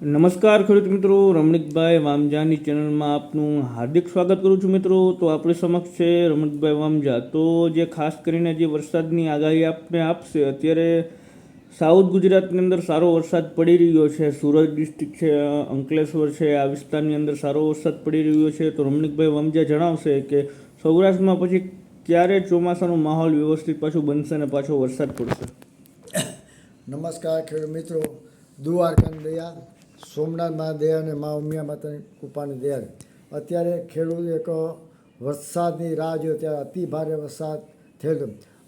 નમસ્કાર ખેડૂત મિત્રો, રમણીકભાઈ વામજાની ચેનલમાં આપનું હાર્દિક સ્વાગત કરું છું મિત્રો. તો આપણી સમક્ષ છે રમણીકભાઈ વામજા તો જે ખાસ કરીને જે વરસાદની આગાહી આપને આપશે, અત્યારે સાઉથ ગુજરાતની અંદર સારો વરસાદ પડી રહ્યો છે. સુરત ડિસ્ટ્રિક્ટ છે, અંકલેશ્વર છે, આ વિસ્તારની અંદર સારો વરસાદ પડી રહ્યો છે. તો રમણીકભાઈ વામજા જણાવશે કે સૌરાષ્ટ્રમાં પછી ક્યારે ચોમાસાનો માહોલ વ્યવસ્થિત પાછું બનશે અને પાછો વરસાદ પડશે? નમસ્કાર ખેડૂત મિત્રો. દ્વારકાની દયા સોમનાથમાં મહાદેવ અને મા ઉમિયા માતાની કૃપાની દયા અત્યારે ખેડૂત એક વરસાદની રાહ જોયો, ત્યારે અતિ ભારે વરસાદ થયેલો.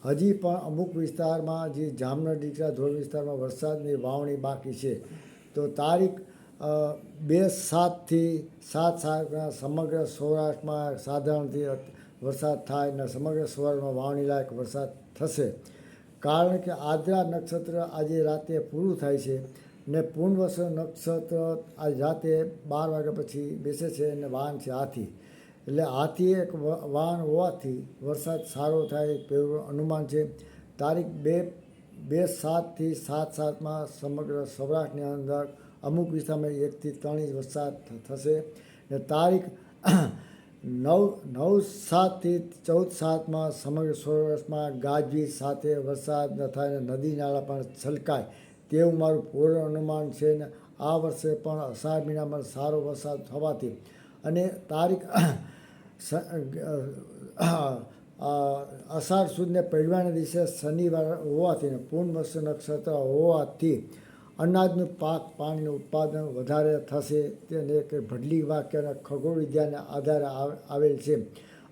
હજી પણ અમુક વિસ્તારમાં જે જામનગર, ડીકરા ધોળ વિસ્તારમાં વરસાદની વાવણી બાકી છે. તો તારીખ બે સાતથી સાત સાતના સમગ્ર સૌરાષ્ટ્રમાં સાધારણથી વરસાદ થાય અને સમગ્ર સૌરાષ્ટ્રમાં વાવણી લાયક વરસાદ થશે. કારણ કે આદ્રા નક્ષત્ર આજે રાતે પૂરું થાય છે. ને પૂર્ણવસ નક્ષત્ર આ જાતે બાર વાગ્યા પછી બેસે છે અને વાહન છે હાથી. એટલે હાથી એક વાહન હોવાથી વરસાદ સારો થાય તેવું અનુમાન છે. તારીખ બે બે સાતથી સાત સાતમાં સમગ્ર સૌરાષ્ટ્રની અંદર અમુક વિસ્તારમાં એકથી ત્રણ ઇંચ વરસાદ થશે. ને તારીખ નવ નવ સાતથી ચૌદ સાતમાં સમગ્ર સૌરાષ્ટ્રમાં ગાજવીજ સાથે વરસાદ ન થાય અને નદી નાળા પણ છલકાય. તેવું મારું પૂર્ણ અનુમાન છે ને આ વર્ષે પણ અષાઢ મહિનામાં સારો વરસાદ થવાથી. અને તારીખ અષાઢ સુદને પહેલવાના દિવસે શનિવાર હોવાથી ને વર્ષ નક્ષત્ર હોવાથી અનાજનું પાક પાણીનું ઉત્પાદન વધારે થશે. તેને એક ભડલી વાક્ય અને ખગોળ વિદ્યાને આધારે આવ- આવેલ છે.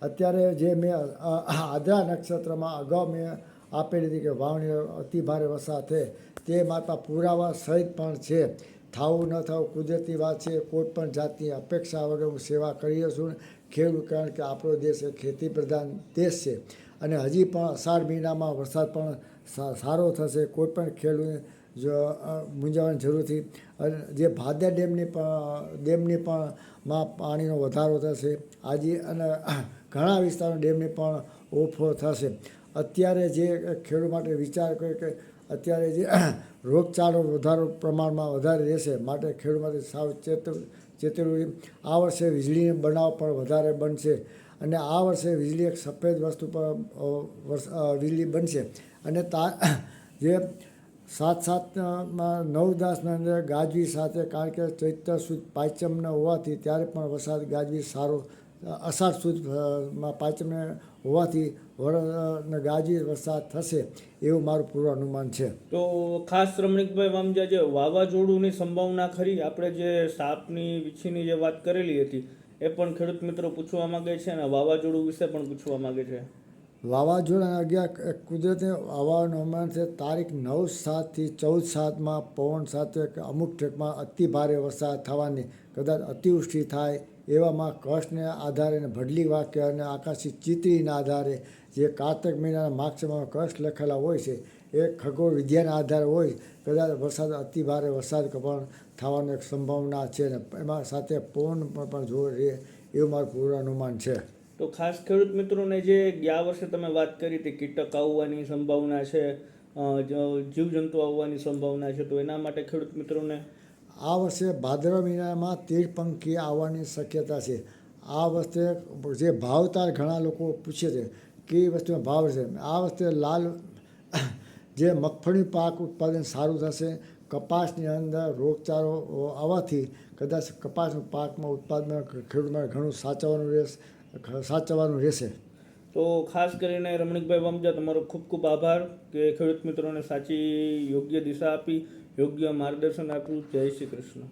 અત્યારે જે મેં આદરા નક્ષત્રમાં અગાઉ મેં આપેલી હતી કે વાવણી અતિ ભારે વરસાદ થાય તે માતા પુરાવા સહિત પણ છે. થાવું ન થવું કુદરતી વાત છે. કોઈ પણ જાતની અપેક્ષા વગર હું સેવા કરીએ છું. ખેડૂત કારણ કે આપણો દેશ એ ખેતી પ્રધાન દેશ છે અને હજી પણ અષાઢ મહિનામાં વરસાદ પણ સારો થશે. કોઈ પણ ખેડૂતને જો અ, મૂંઝાવવાની જરૂર અને જે ભાદર ડેમની પણ ડેમની પણ માં પાણીનો વધારો થશે. આજે અને ઘણા વિસ્તારો ડેમની પણ ઓફો થશે. અત્યારે જે ખેડૂત માટે વિચાર કર્યો કે અત્યારે જે રોગચાળો વધારો પ્રમાણમાં વધારે રહેશે, માટે ખેડૂત માટે સાવ ચેત ચેતવણી આ વર્ષે વીજળીનો બનાવ પણ વધારે બનશે અને આ વર્ષે વીજળી એક સફેદ વસ્તુ પર વીજળી બનશે. અને તા, જે સાત સાતમાં નવ દસના અંદર ગાજવી સાથે, કારણ કે ચૈત્ર સુદ પાંચમના હોવાથી, ત્યારે પણ વરસાદ ગાજવી સારો અષાઢ સુદ અ, માં પાંચમને હોવાથી વર ગાજી વરસાદ થશે એવું મારું પૂર્વ અનુમાન છે. તો ખાસ રમણીકભાઈ વામજા જે વાવાઝોડુંની સંભાવના ખરી? આપણે જે સાપની વીછીની જે વાત કરેલી હતી એ પણ ખેડૂત મિત્રો પૂછવા માંગે છે અને વાવાઝોડું વિશે પણ પૂછવા માગે છે. વાવાઝોડા અગિયાર કુદરતી હવાનું અનુમાન છે તારીખ નવ સાતથી ચૌદ સાતમાં પવન સાથે અમુક ઠેકમાં અતિ ભારે વરસાદ થવાની કદાચ અતિવૃષ્ટિ થાય એવામાં કષ્ટને આધારે અને ભડલી વાક્ય અને આકાશી ચિત્રીના આધારે જે કારતક મહિનાના માગસમાં કષ્ટ લખેલા હોય છે, એ ખગોળ વિદ્યાના આધારે હોય, કદાચ વરસાદ અતિ ભારે વરસાદ પણ થવાની એક સંભાવના છે ને એમાં સાથે પવન પણ જોર રહે એવું મારું પૂર્વાનુમાન છે. તો ખાસ ખેડૂત મિત્રોને જે ગયા વર્ષે તમે વાત કરી હતી કીટક આવવાની સંભાવના છે જીવજંતુ આવવાની સંભાવના છે, તો એના માટે ખેડૂત મિત્રોને આ વર્ષે ભાદરવા મહિનામાં તીડપંખી આવવાની શક્યતા છે. આ વર્ષે જે ભાવતાર ઘણા લોકો પૂછે છે કે એ વસ્તુનો ભાવ છે. આ વર્ષે લાલ જે મગફળી પાક ઉત્પાદન સારું થશે, કપાસની અંદર રોગચાળો આવવાથી કદાચ કપાસનું પાકમાં ઉત્પાદન ખેડૂતમાં ઘણું સાચવવાનું રહેશે સાચવવાનું રહેશે. તો ખાસ કરીને રમણીકભાઈ વમજા તમારો ખૂબ ખૂબ આભાર કે ખેડૂત મિત્રોને સાચી યોગ્ય દિશા આપી, યોગ્ય માર્ગદર્શન આપ્યું. જય શ્રી કૃષ્ણ.